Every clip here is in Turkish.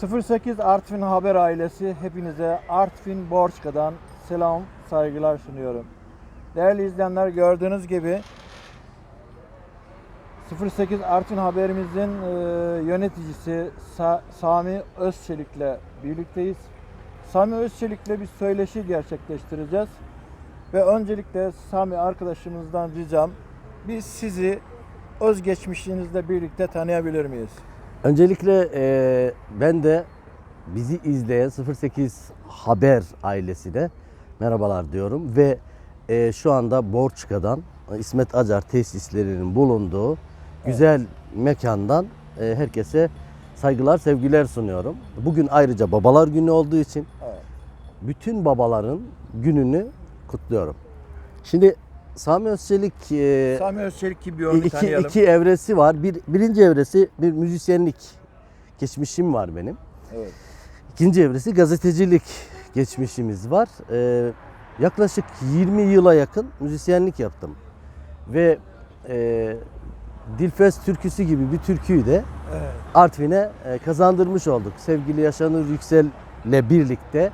08 Artvin Haber ailesi hepinize Artvin Borçka'dan selam, saygılar sunuyorum. Değerli izleyenler gördüğünüz gibi 08 Artvin Haberimizin e, yöneticisi Sa- Sami Özçelik'le birlikteyiz. Sami Özçelik'le bir söyleşi gerçekleştireceğiz. Ve öncelikle Sami arkadaşımızdan ricam biz sizi özgeçmişinizle birlikte tanıyabilir miyiz? Öncelikle e, ben de bizi izleyen 08 Haber ailesine merhabalar diyorum ve e, şu anda Borçka'dan e, İsmet Acar tesislerinin bulunduğu güzel mekandan e, herkese saygılar, sevgiler sunuyorum. Bugün ayrıca babalar günü olduğu için bütün babaların gününü kutluyorum. Şimdi Sami Özçelik e, Sami Özçelik gibi bir iki, tanıyalım. iki evresi var. Bir, birinci evresi bir müzisyenlik geçmişim var benim. Evet. İkinci evresi gazetecilik geçmişimiz var. Ee, yaklaşık 20 yıla yakın müzisyenlik yaptım. Ve e, Dilfes türküsü gibi bir türküyü de Evet. Artvin'e e, kazandırmış olduk. Sevgili Yaşanır Yüksel'le birlikte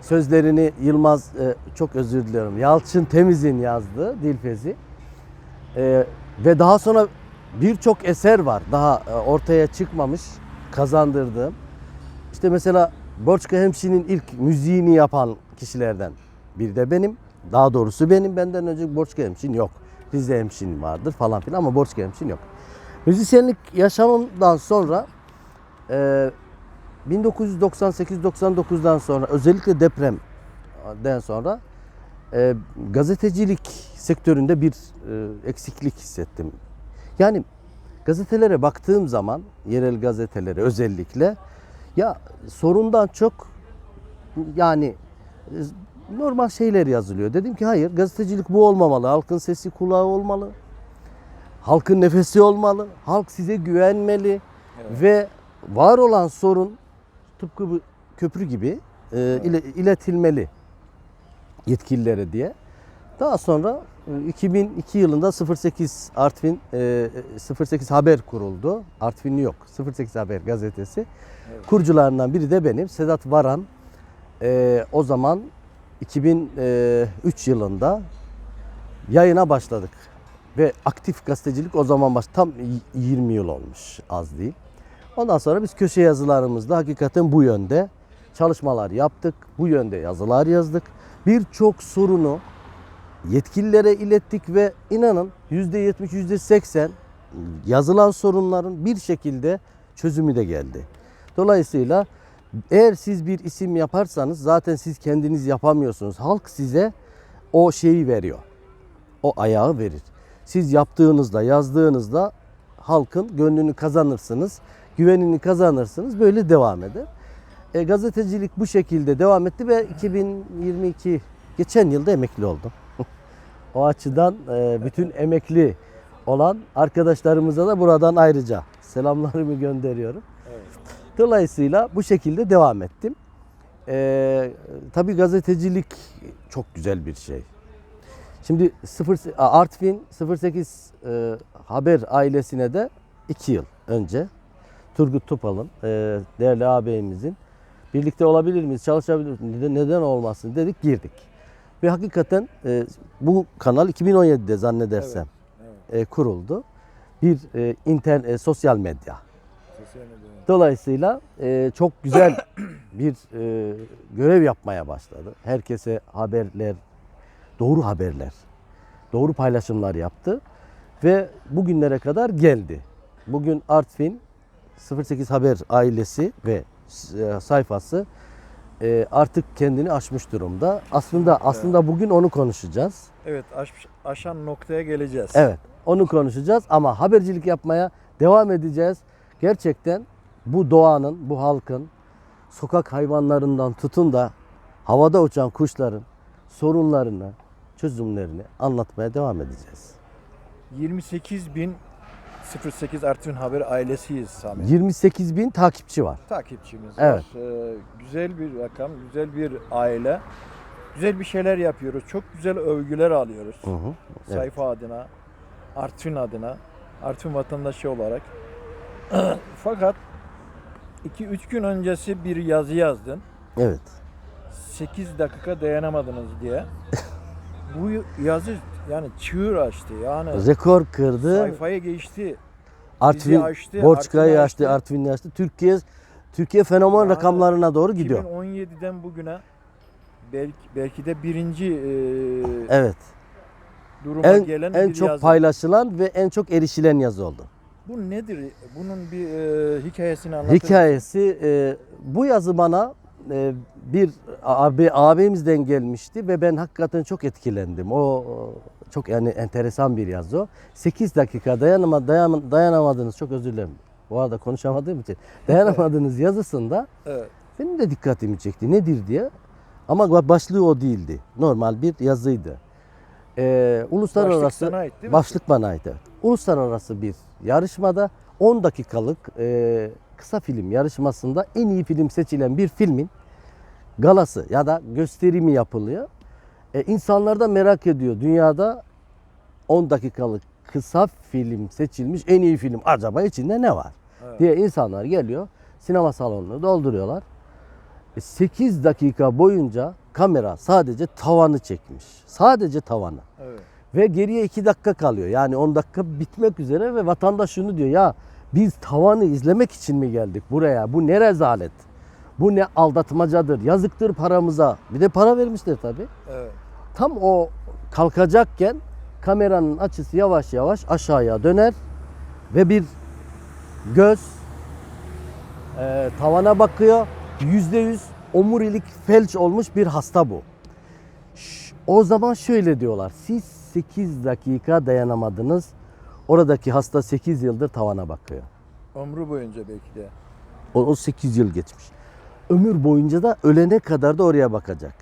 sözlerini Yılmaz e, çok özür diliyorum. Yalçın Temiz'in yazdığı Dilfez'i. E, ve daha sonra birçok eser var daha e, ortaya çıkmamış kazandırdığım. İşte mesela Borçka Hemşi'nin ilk müziğini yapan kişilerden biri de benim. Daha doğrusu benim. Benden önce Borçka Hemşin yok. Bizde Hemşin vardır falan filan ama Borçka Hemşin yok. Müzisyenlik yaşamımdan sonra e, 1998-99'dan sonra özellikle depremden sonra e, gazetecilik sektöründe bir e, eksiklik hissettim. Yani gazetelere baktığım zaman yerel gazetelere özellikle ya sorundan çok yani e, normal şeyler yazılıyor. Dedim ki hayır gazetecilik bu olmamalı. Halkın sesi kulağı olmalı. Halkın nefesi olmalı. Halk size güvenmeli. Evet. Ve var olan sorun tıpkı bu köprü gibi e, ile- iletilmeli yetkililere diye. Daha sonra e, 2002 yılında 08 Artvin e, 08 Haber kuruldu. Artvinli yok. 08 Haber gazetesi. Evet. Kurucularından biri de benim. Sedat Varan. E, o zaman 2003 yılında yayına başladık. Ve aktif gazetecilik o zaman baş tam y- 20 yıl olmuş az değil. Ondan sonra biz köşe yazılarımızda hakikaten bu yönde çalışmalar yaptık. Bu yönde yazılar yazdık. Birçok sorunu yetkililere ilettik ve inanın %70 %80 yazılan sorunların bir şekilde çözümü de geldi. Dolayısıyla eğer siz bir isim yaparsanız zaten siz kendiniz yapamıyorsunuz. Halk size o şeyi veriyor. O ayağı verir. Siz yaptığınızda, yazdığınızda halkın gönlünü kazanırsınız, güvenini kazanırsınız. Böyle devam eder. E, gazetecilik bu şekilde devam etti ve 2022 geçen yılda emekli oldum. o açıdan e, bütün emekli olan arkadaşlarımıza da buradan ayrıca selamlarımı gönderiyorum. Evet. Dolayısıyla bu şekilde devam ettim. Ee, tabii gazetecilik çok güzel bir şey. Şimdi 0, Artvin 08 e, Haber ailesine de 2 yıl önce Turgut Topal'ın, e, değerli ağabeyimizin birlikte olabilir miyiz, çalışabilir miyiz, neden, olmasın dedik girdik. Ve hakikaten e, bu kanal 2017'de zannedersem Evet. e, kuruldu. Bir e, internet, e, sosyal medya. Sosyal medya. Dolayısıyla e, çok güzel bir e, görev yapmaya başladı. Herkese haberler, doğru haberler, doğru paylaşımlar yaptı ve bugünlere kadar geldi. Bugün Artvin 08 Haber ailesi ve e, sayfası e, artık kendini aşmış durumda. Aslında aslında bugün onu konuşacağız. Evet, aş, aşan noktaya geleceğiz. Evet, onu konuşacağız ama habercilik yapmaya devam edeceğiz. Gerçekten bu doğanın, bu halkın sokak hayvanlarından tutun da havada uçan kuşların sorunlarını, çözümlerini anlatmaya devam edeceğiz. 28 bin 08 Artvin Haber ailesiyiz Sami. 28 bin takipçi var. Takipçimiz Evet. var. Ee, güzel bir rakam, güzel bir aile. Güzel bir şeyler yapıyoruz. Çok güzel övgüler alıyoruz. Hı hı. Evet. Sayfa adına, Artvin adına, Artvin vatandaşı olarak. Fakat 2-3 gün öncesi bir yazı yazdın. Evet. 8 dakika dayanamadınız diye. Bu yazı yani çığır açtı. Yani Rekor kırdı. sayfayı geçti. Artvin, açtı, Borçka'yı açtı, açtı. Artvin'i açtı. Türkiye Türkiye fenomen Yani rakamlarına doğru gidiyor. 2017'den bugüne belki belki de birinci e, Evet. duruma En gelen en çok yazı. paylaşılan ve en çok erişilen yazı oldu. Bu nedir? Bunun bir e, hikayesini anlatır? Hikayesi e, bu yazı bana e, bir abi abimizden gelmişti ve ben hakikaten çok etkilendim. O çok yani enteresan bir yazı o. 8 dakika dayanama, dayan, dayanamadınız çok özür dilerim. Bu arada konuşamadığım için dayanamadığınız yazısında Evet. benim de dikkatimi çekti. Nedir diye. Ama başlığı o değildi. Normal bir yazıydı. Ee, uluslararası Başlık sana ait değil mi? Başlık bana ait. evet. Uluslararası bir yarışmada 10 dakikalık e, kısa film yarışmasında en iyi film seçilen bir filmin galası ya da gösterimi yapılıyor. E, insanlar da merak ediyor. Dünyada 10 dakikalık kısa film seçilmiş en iyi film acaba içinde ne var? Evet. diye insanlar geliyor. Sinema salonunu dolduruyorlar. 8 dakika boyunca kamera sadece tavanı çekmiş. Sadece tavanı. Evet. Ve geriye 2 dakika kalıyor. Yani 10 dakika bitmek üzere ve vatandaş şunu diyor ya biz tavanı izlemek için mi geldik buraya? Bu ne rezalet? Bu ne aldatmacadır? Yazıktır paramıza. Bir de para vermişler tabii. Evet. Tam o kalkacakken kameranın açısı yavaş yavaş aşağıya döner ve bir göz e, tavana bakıyor. Yüzde yüz omurilik felç olmuş bir hasta bu. O zaman şöyle diyorlar. Siz 8 dakika dayanamadınız. Oradaki hasta 8 yıldır tavana bakıyor. Ömrü boyunca belki de. O, o 8 yıl geçmiş. Ömür boyunca da ölene kadar da oraya bakacak.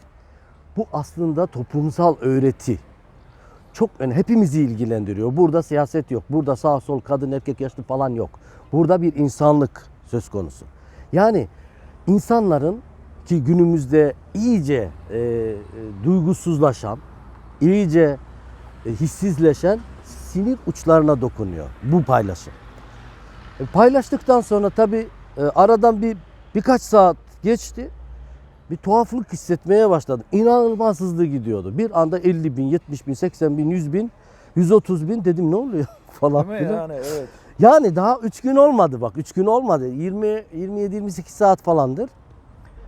Bu aslında toplumsal öğreti. Çok yani hepimizi ilgilendiriyor. Burada siyaset yok. Burada sağ sol kadın erkek yaşlı falan yok. Burada bir insanlık söz konusu. Yani insanların ki günümüzde iyice e, e, duygusuzlaşan, iyice e, hissizleşen sinir uçlarına dokunuyor bu paylaşım. E, Paylaştıktan sonra tabi aradan bir birkaç saat geçti. Bir tuhaflık hissetmeye başladım. İnanılmaz hızlı gidiyordu. Bir anda 50 bin, 70 bin, 80 bin, 100 bin, 130 bin dedim ne oluyor falan Değil mi yani? Evet. Yani daha 3 gün olmadı bak 3 gün olmadı. 20 27 28 saat falandır.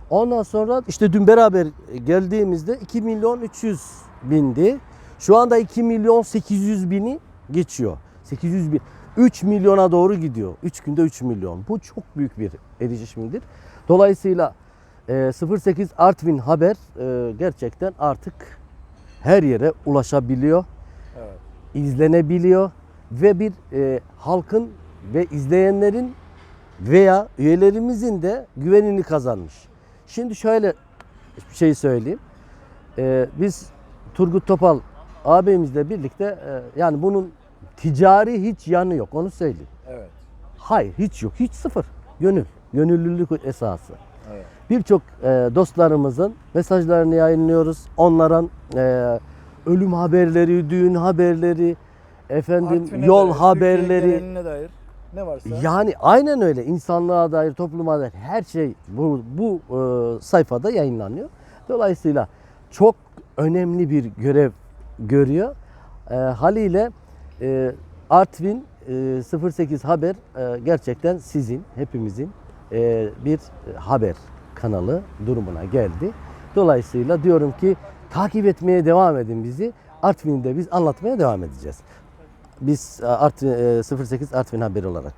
Ondan sonra işte dün beraber geldiğimizde 2 milyon 300 bindi. Şu anda 2 milyon 800 bini geçiyor. 800 bin. 3 milyona doğru gidiyor. 3 günde 3 milyon. Bu çok büyük bir erişimdir. Dolayısıyla e, 08 Artvin Haber e, gerçekten artık her yere ulaşabiliyor Evet. izlenebiliyor ve bir e, halkın ve izleyenlerin veya üyelerimizin de güvenini kazanmış. Şimdi şöyle bir şey söyleyeyim. E, biz Turgut Topal abimizle birlikte e, yani bunun ticari hiç yanı yok onu söyleyeyim. Evet. Hayır hiç yok hiç sıfır. Gönül, gönüllülük esası. Evet. Birçok e, dostlarımızın mesajlarını yayınlıyoruz. Onların e, ölüm haberleri, düğün haberleri, efendim Artvin'e yol dair, haberleri. Dair ne varsa. Yani aynen öyle. İnsanlığa dair, topluma dair her şey bu bu e, sayfada yayınlanıyor. Dolayısıyla çok önemli bir görev görüyor. E, haliyle e, Artvin e, 08 Haber e, gerçekten sizin, hepimizin e, bir haber kanalı durumuna geldi. Dolayısıyla diyorum ki takip etmeye devam edin bizi. Artvin'de biz anlatmaya devam edeceğiz. Biz e, Artvin, e, 08 Artvin Haberi olarak.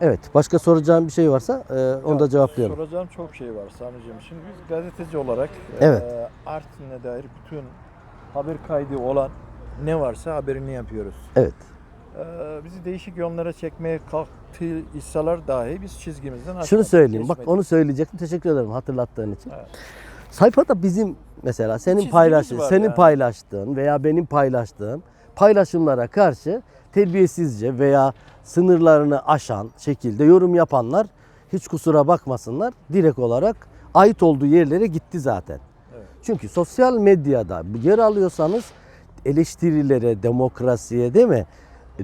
Evet, başka soracağım bir şey varsa e, onu da Ya, cevaplayalım. Soracağım çok şey var Sami'ciğim. Şimdi biz gazeteci olarak Evet. e, Artvin'e dair bütün haber kaydı olan ne varsa haberini yapıyoruz. Evet. E, bizi değişik yönlere çekmeye kalktıysalar dahi biz çizgimizden Şunu aşmadık, söyleyeyim. Bak geçmedik. onu söyleyecektim. Teşekkür ederim hatırlattığın için. Evet. Sayfada bizim mesela senin paylaştığın, senin yani. paylaştığın veya benim paylaştığım paylaşımlara karşı terbiyesizce veya sınırlarını aşan şekilde yorum yapanlar hiç kusura bakmasınlar. Direkt olarak ait olduğu yerlere gitti zaten. Evet. Çünkü sosyal medyada yer alıyorsanız eleştirilere, demokrasiye değil mi?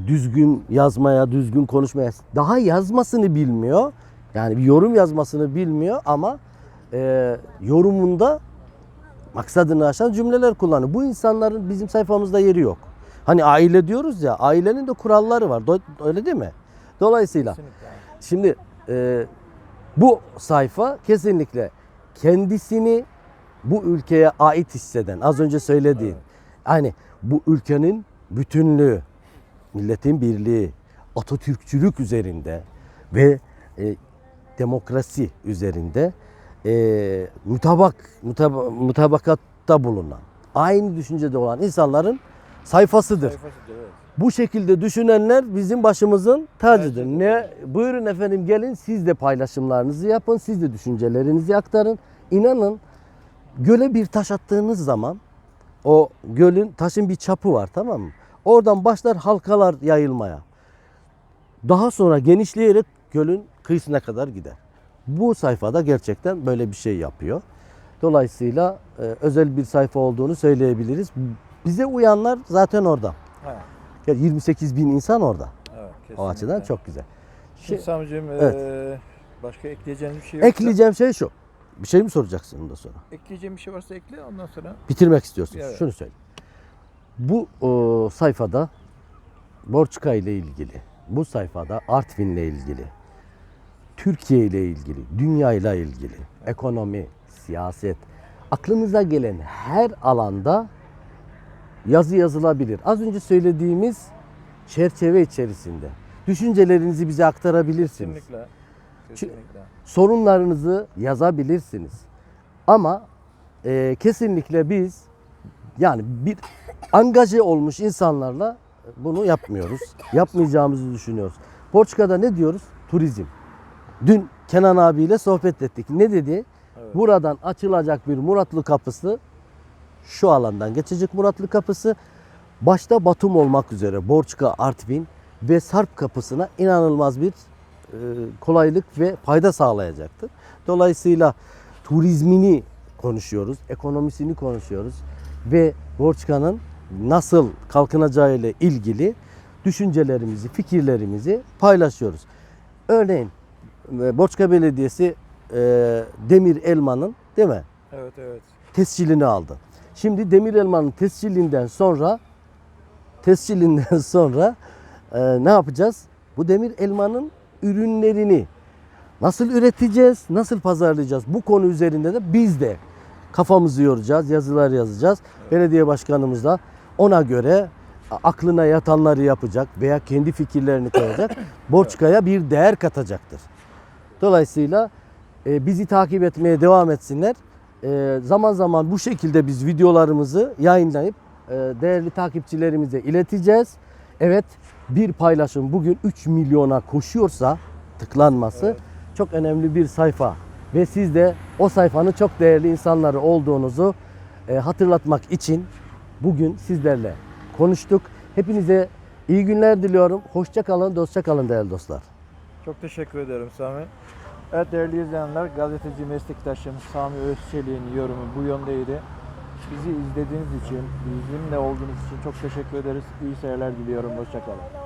Düzgün yazmaya, düzgün konuşmaya daha yazmasını bilmiyor. Yani bir yorum yazmasını bilmiyor ama e, yorumunda maksadını aşan cümleler kullanıyor. Bu insanların bizim sayfamızda yeri yok. Hani aile diyoruz ya, ailenin de kuralları var. Do- Öyle değil mi? Dolayısıyla Kesinlikle. Şimdi e, bu sayfa kesinlikle kendisini bu ülkeye ait hisseden, az önce söylediğin, Evet. hani bu ülkenin bütünlüğü, milletin birliği, Atatürkçülük üzerinde ve e, demokrasi üzerinde e, mutabak, mutaba, mutabakatta bulunan, aynı düşüncede olan insanların sayfasıdır. Sayfasıdır, evet. Bu şekilde düşünenler bizim başımızın tacıdır. Tacıdır. Ne buyurun efendim gelin siz de paylaşımlarınızı yapın, siz de düşüncelerinizi aktarın. İnanın göle bir taş attığınız zaman o gölün taşın bir çapı var tamam mı? Oradan başlar halkalar yayılmaya. Daha sonra genişleyerek gölün kıyısına kadar gider. Bu sayfada gerçekten böyle bir şey yapıyor. Dolayısıyla e, özel bir sayfa olduğunu söyleyebiliriz. Bize uyanlar zaten orada. Ha, Yani 28 bin insan orada. evet, kesinlikle. O açıdan çok güzel. Şimdi Sami'cim Evet. eee, başka ekleyeceğiniz bir şey yoksa. ekleyeceğim şey şu. Bir şey mi soracaksın ondan sonra? Ekleyeceğim bir şey varsa ekle ondan sonra. Bitirmek istiyorsun. Evet. Şunu söyle. Bu o, sayfada Borçka ile ilgili, bu sayfada Artvin ile ilgili, Türkiye ile ilgili, dünya ile ilgili, ekonomi, siyaset, aklınıza gelen her alanda yazı yazılabilir. Az önce söylediğimiz çerçeve içerisinde düşüncelerinizi bize aktarabilirsiniz. Kesinlikle. Kesinlikle. sorunlarınızı yazabilirsiniz. Ama e, kesinlikle biz yani bir angaje olmuş insanlarla bunu yapmıyoruz. Yapmayacağımızı düşünüyoruz. Porçka'da ne diyoruz? Turizm. Dün Kenan abiyle sohbet ettik. Ne dedi? Evet. Buradan açılacak bir Muratlı kapısı şu alandan geçecek Muratlı kapısı başta Batum olmak üzere Borçka, Artvin ve Sarp kapısına inanılmaz bir e, kolaylık ve fayda sağlayacaktır. Dolayısıyla turizmini konuşuyoruz, ekonomisini konuşuyoruz ve Borçka'nın nasıl kalkınacağı ile ilgili düşüncelerimizi, fikirlerimizi paylaşıyoruz. Örneğin e, Borçka Belediyesi e, Demir Elma'nın değil mi? Evet evet. tescilini aldı. Şimdi demir elmanın tescilinden sonra tescilinden sonra e, ne yapacağız? Bu demir elmanın ürünlerini nasıl üreteceğiz, nasıl pazarlayacağız? Bu konu üzerinde de biz de kafamızı yoracağız, yazılar yazacağız. Belediye başkanımız da ona göre aklına yatanları yapacak veya kendi fikirlerini koyacak. Borçka'ya bir değer katacaktır. Dolayısıyla e, bizi takip etmeye devam etsinler. E, zaman zaman bu şekilde biz videolarımızı yayınlayıp e, değerli takipçilerimize ileteceğiz. Evet bir paylaşım bugün 3 milyona koşuyorsa tıklanması Evet. çok önemli bir sayfa. Ve siz de o sayfanın çok değerli insanları olduğunuzu e, hatırlatmak için bugün sizlerle konuştuk. Hepinize iyi günler diliyorum. Hoşça kalın, dostça kalın değerli dostlar. Çok teşekkür ederim Sami. Evet değerli izleyenler, gazeteci meslektaşım Sami Özçelik'in yorumu bu yöndeydi. Bizi izlediğiniz için, bizimle olduğunuz için çok teşekkür ederiz. İyi seyirler diliyorum. Hoşçakalın.